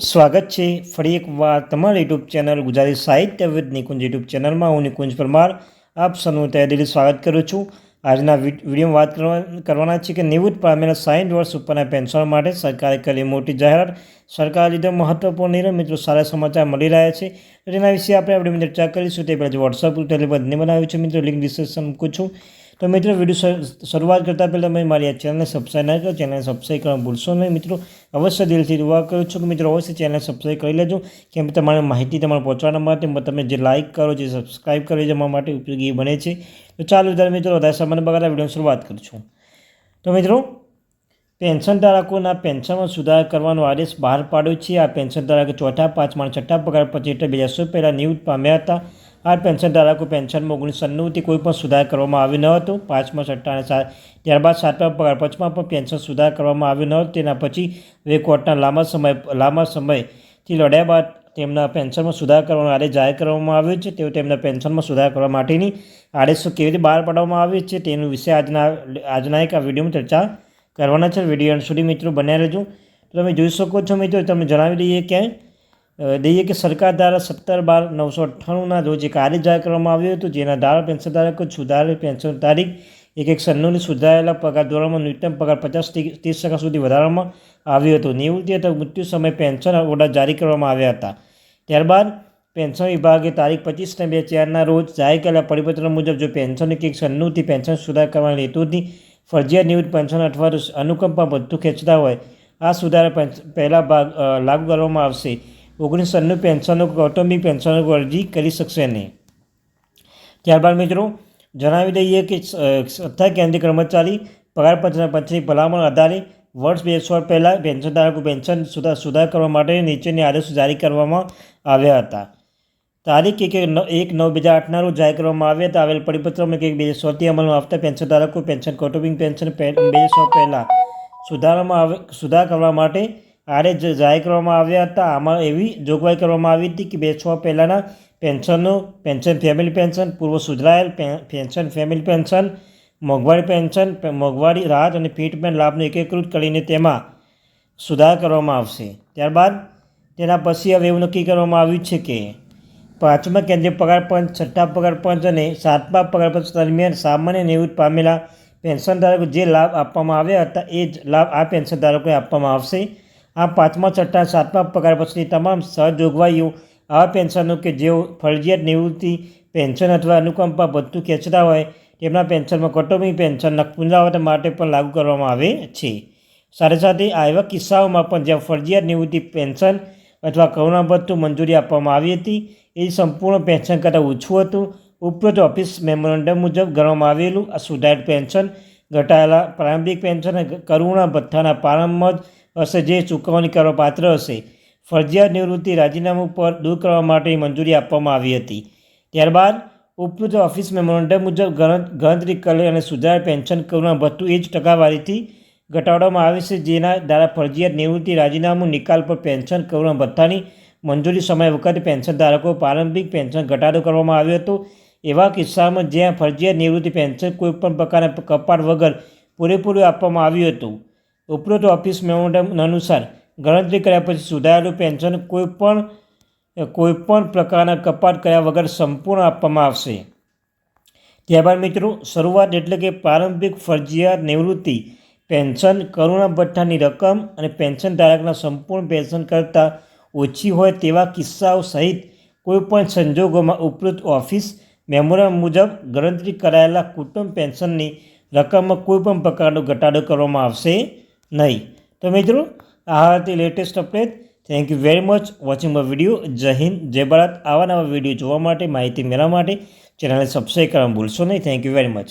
સ્વાગત છે. ફરી એક વાર તમારી યુટ્યુબ ચેનલ ગુજરાતી સાહિત્ય વિદ નિકુંજ યુટ્યુબ ચેનલમાં હું નિકુંજ પરમાર આપ સૌનું તહેદિલી સ્વાગત કરું છું. આજના વિડીયોમાં વાત કરવા, કરવાના છે કે નિવૃત્ત પામેલા સાઠ વર્ષ ઉપરના પેન્શન માટે સરકારે કરેલી મોટી જાહેરાત સરકારે લીધો મહત્વપૂર્ણ નિર્ણય. મિત્રો, સારા સમાચાર મળી રહ્યા છે. તેના વિશે આપણે આપણે ચર્ચા કરીશું. તે પહેલાં વોટ્સઅપ ટેલિફોન બંને બનાવ્યું છે. મિત્રો લિંક ડિસ્ક્રિપ્શન મૂકું છું. તો મિત્રો, વીડિયો શર- શરૂઆત કરતાં પહેલાં તમે મારી આ ચેનલને સબસ્ક્રાઈબ ના કરો. ચેનલને સબસ્ક્રાઈબ કરવાનું ભૂલશો નહીં મિત્રો. અવશ્ય દિલથી દુઆ કરું છું કે મિત્રો, અવશ્ય ચેનલ સબસ્ક્રાઈબ કરી લેજો, કેમ કે તમારી માહિતી તમારે પહોંચવાના માટે તમે જે લાઇક કરો જે સબસ્ક્રાઈબ કરો એ માટે ઉપયોગી બને છે. તો ચાલો ત્યારે મિત્રો, વધારે સમય બગાડતા વીડિયો શરૂઆત કરું છું. તો મિત્રો, પેન્શન ધારકોના પેન્શનમાં સુધાર કરવાનો આદેશ બહાર પાડ્યો છે. આ પેન્શન ધારકો ચોથા પાંચમા છઠ્ઠા પગાર હેઠળ બે હજાર પહેલાં નિવૃત્ત પામ્યા હતા. આ પેન્શન ધારકો પેન્શનમાં ઓગણીસો સન્નુથી કોઈ પણ સુધાર કરવામાં આવ્યો ન હતો. પાંચમા છઠ્ઠા સાત ત્યારબાદ સાતમા પગાર પંચમાં પણ પેન્શન સુધાર કરવામાં આવ્યો ન હતો. તેના પછી હવે કોર્ટના લાંબા સમય લાંબા સમયથી લડ્યા બાદ તેમના પેન્શનમાં સુધાર કરવાનો આદેશ જાહેર કરવામાં આવ્યો છે. તેઓ તેમના પેન્શનમાં સુધાર કરવા માટેની આદેશો કેવી રીતે બહાર પાડવામાં આવે છે તેનું વિશે આજના આજના એક આ વિડીયોમાં ચર્ચા કરવાના છે. વીડિયો સુધી મિત્રો બન્યા રહેજો. તો તમે જોઈ શકો છો મિત્રો તમને જણાવી દઈએ કે અ, દઈએ કે સરકાર દ્વારા સત્તર બાર નવસો અઠ્ઠાણુંના રોજ એક આદેશ જાહેર કરવામાં આવ્યો હતો, જેના દ્વારા પેન્શન ધારકો સુધારેલ પેન્શન તારીખ એક એક સન્નુની સુધારેલા પગાર ધોરણમાં ન્યૂનતમ પગાર પચાસથી ત્રીસ ટકા સુધી વધારવામાં આવ્યો હતો. નિવૃત્તિ અથવા મૃત્યુ સમયે પેન્શન ઓર્ડર જારી કરવામાં આવ્યા હતા. ત્યારબાદ પેન્શન વિભાગે તારીખ પચીસ ને બે ચારના રોજ જાહેર કરેલા પરિપત્ર મુજબ જો પેન્શન એક સન્નુથી પેન્શન સુધાર કરવાના હેતુથી ફરજિયાત નિવૃત્ત પેન્શન અથવા અનુકંપમાં અનુકંપા બધું ખેંચતા હોય, આ સુધારા પહેલા ભાગ લાગુ કરવામાં આવશે. ઓગણીસો સન્નું પેન્શનો કૌટુંબિક પેન્શનો અરજી કરી શકશે નહીં. ત્યારબાદ મિત્રો, જણાવી દઈએ કે સત્તા કેન્દ્રીય કર્મચારી પગાર પંચના ભલામણ આધારે વર્ષ બે સોળ પહેલાં પેન્શન ધારકો પેન્શન સુધાર સુધાર કરવા માટે નીચેની આદેશો જારી કરવામાં આવ્યા હતા. તારીખ એક એક, નવ- એક બે હજાર આઠના રોજ જાહેર કરવામાં આવ્યા હતા. આવેલ પરિપત્રમાં કે બે સોથી અમલમાં આવતા પેન્શનધારકો પેન્શન કૌટુંબિક પેન્શન બે સો પહેલાં સુધારવામાં આવે, સુધાર કરવા માટે જ જાહેર કરવામાં આવ્યા હતા, આમાં એવી જોગવાઈ કરવામાં આવી હતી કે બે છ પહેલાંના પેન્શનનું પેન્શન, ફેમિલી પેન્શન, પૂર્વ સુધરાયેલ પેન્શન, ફેમિલી પેન્શન, મોંઘવારી પેન્શન મોંઘવારી રાહત અને ફિટમેન્ટ લાભને એકીકૃત કરીને તેમાં સુધાર કરવામાં આવશે. ત્યારબાદ તેના પછી હવે એવું નક્કી કરવામાં આવ્યું છે કે પાંચમા કેન્દ્રીય પગાર પંચ, છઠ્ઠા પગાર પંચ અને સાતમા પગાર પંચ દરમિયાન સામાન્ય નિવૃત્ત પામેલા પેન્શન ધારકો જે લાભ આપવામાં આવ્યા હતા, એ જ લાભ આ પેન્શન ધારકોને આપવામાં આવશે. આ પાંચમા, છઠ્ઠા, સાતમા પગાર પછીની તમામ સહજોગવાઈઓ આવા પેન્શનો કે જેઓ ફરજિયાત નિવૃત્તિ, પેન્શન અથવા અનુકંપા ભથ્થું ખેંચતા હોય, તેમના પેન્શનમાં કૌટુંબિક પેન્શનના પુનરાવર્તન માટે પણ લાગુ કરવામાં આવે છે. સાથે સાથે એવા કિસ્સાઓમાં પણ જ્યાં ફરજિયાત નિવૃત્તિ, પેન્શન અથવા કરુણા ભથ્થું મંજૂરી આપવામાં આવી હતી, એ સંપૂર્ણ પેન્શન કરતાં ઓછું હતું. ઉપરોક્ત ઓફિસ મેમોરેન્ડમ મુજબ ગણવામાં આવેલું આ સુધારિત પેન્શન ઘટાયેલા પ્રારંભિક પેન્શન અને કરુણા ભથ્થાના પ્રારંભમાં જ હશે, જે ચૂકવણી કરવા પાત્ર હશે. ફરજિયાત નિવૃત્તિ રાજીનામું પર દૂર કરવા માટે મંજૂરી આપવામાં આવી હતી. ત્યારબાદ ઉપરોક્ત ઓફિસ મેમોરેન્ડમ મુજબ ગણ- ગણતરી કરેલ અને સુધારેલ પેન્શન કરુણા ભથ્થું એ જ ટકાવારીથી ઘટાડવામાં આવે છે, જેના દ્વારા ફરજિયાત નિવૃત્તિ રાજીનામું નિકાલ પર પેન્શન કરુણા ભથ્થાની મંજૂરી સમય વખતે પેન્શન ધારકો પ્રારંભિક પેન્શન ઘટાડો કરવામાં આવ્યો હતો. એવા કિસ્સામાં જ્યાં ફરજિયાત નિવૃત્તિ પેન્શન કોઈપણ પ્રકારના કપાટ વગર પૂરેપૂરું આપવામાં આવ્યું હતું. ઉપરોક્ત ઓફિસ મેમોરેન્ડમ અનુસાર ગણતરી કર્યા પછી સુધારેલું પેન્શન કોઈપણ કોઈપણ પ્રકારના કપાત કર્યા વગર સંપૂર્ણ આપવામાં આવશે. ત્યારબાદ મિત્રો, શરૂઆત એટલે કે પ્રારંભિક ફરજિયાત નિવૃત્તિ, પેન્શન કરુણા ભથ્થાની રકમ અને પેન્શન ધારકના સંપૂર્ણ પેન્શન કરતાં ઓછી હોય તેવા કિસ્સાઓ સહિત કોઈપણ સંજોગોમાં ઉપરોક્ત ઓફિસ મેમોરેન્ડમ મુજબ ગણતરી કરાયેલા કુટુંબ પેન્શનની રકમમાં કોઈપણ પ્રકારનો ઘટાડો કરવામાં આવશે. નહીં. તો મિત્રો, આ હતી latest update thank you very much watching my video જય હિન્દ, જય ભારત. આવા નવા વીડિયો જોવા માટે, માહિતી મેળવવા માટે ચેનલને સબસ્ક્રાઈબ કરવાનું ભૂલશો નહીં. Thank you very much